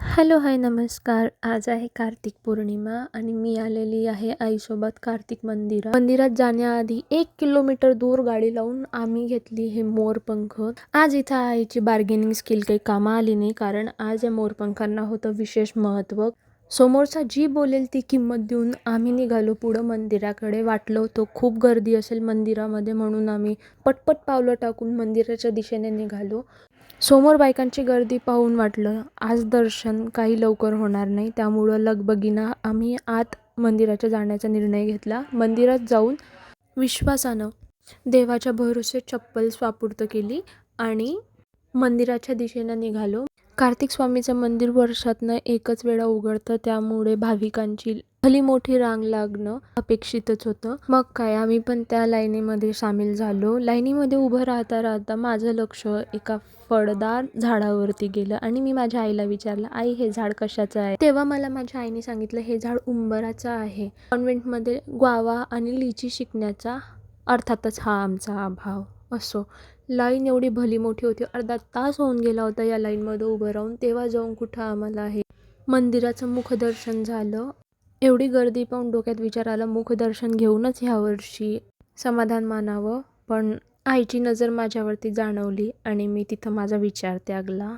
Hello hi नमस्कार. आज आहे कार्तिक पौर्णिमा आणि मी आलेली आहे आईसोबत कार्तिक मंदिरात. मंदिरात जाण्याआधी एक किलोमीटर दूर गाडी लावून आम्ही घेतली हे मोरपंख. आज इथं आईची बार्गेनिंग स्किल काही कामा आली नाही कारण आज या मोरपंखांना होतं विशेष महत्त्व. समोरचा जी बोलेल ती किंमत देऊन आम्ही निघालो पुढं मंदिराकडे. वाटलं होतं खूप गर्दी असेल मंदिरामध्ये म्हणून आम्ही पटपट पावलं टाकून मंदिराच्या दिशेने निघालो. समोर बायकांची गर्दी पाहून वाटलं आज दर्शन काही लवकर होणार नाही. त्यामुळं लगबगीनं आम्ही आत मंदिराच्या जाण्याचा निर्णय घेतला. मंदिरात जाऊन विश्वासानं देवाच्या भरोसे चप्पल स्वापूर्त केली आणि मंदिराच्या दिशेनं निघालो. कार्तिक स्वामीचं मंदिर वर्षातनं एकच वेळा उघडतं त्यामुळे भाविकांची भली मोठी रांग लागणं अपेक्षितच होतं. मग काय आम्ही पण त्या लाईनीमध्ये सामील झालो. लाईनीमध्ये उभं राहता राहता माझं लक्ष एका फळदार झाडावरती गेलं आणि मी माझ्या आईला विचारलं आई हे झाड कशाचं आहे? तेव्हा मला माझ्या आईने सांगितलं हे झाड उंबराचं आहे. कॉन्व्हेंटमध्ये ग्वावा आणि लिची शिकण्याचा अर्थातच हा आमचा अभाव. असो. लाईन एवढी भली मोठी होती अर्धा तास होऊन गेला होता या लाईनमध्ये उभं राहून. तेव्हा जाऊन कुठं आम्हाला हे मंदिराचं मुखदर्शन झालं? एवढी गर्दी पाहून डोक्यात विचार आला मुखदर्शन घेऊनच ह्यावर्षी समाधान मानावं. पण आईची नजर माझ्यावरती जाणवली आणि मी तिथं माझा विचार त्यागला.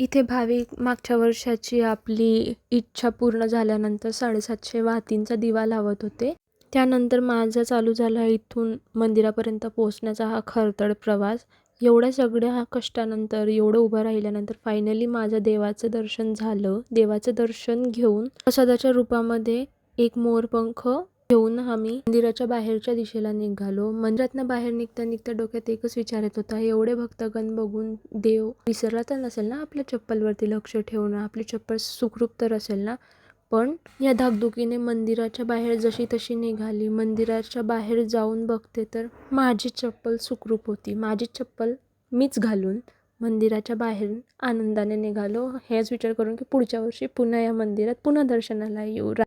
इथे भाविक मागच्या वर्षाची आपली इच्छा पूर्ण झाल्यानंतर साडेसातशे वाहतींचा दिवा लावत होते. त्यानंतर माझा चालू झाला इथून मंदिरापर्यंत पोहोचण्याचा हा खरतड प्रवास. एवढ्या सगळ्या कष्टानंतर एवढं उभं राहिल्यानंतर फायनली माझं देवाचं दर्शन झालं. देवाचं दर्शन घेऊन प्रसादाच्या रूपामध्ये एक मोरपंख घेऊन आम्ही मंदिराच्या बाहेरच्या दिशेला निघालो. मंदिरातनं बाहेर निघता निघता डोक्यात एकच विचार येत होता एवढे भक्तगण बघून देव विसरला तर नसेल ना आपल्या चप्पलवरती लक्ष ठेवणं? आपली चप्पल सुखरूप तर असेल ना? पण या धाकधुकीने मंदिराच्या बाहेर जशी तशी निघाली. मंदिराच्या बाहेर जाऊन बघते तर माझी चप्पल सुखरूप होती. माझी चप्पल मीच घालून मंदिराच्या बाहेर आनंदाने निघालो. हेच विचार करून की पुढच्या वर्षी पुन्हा या मंदिरात पुन्हा दर्शनाला येऊ. रा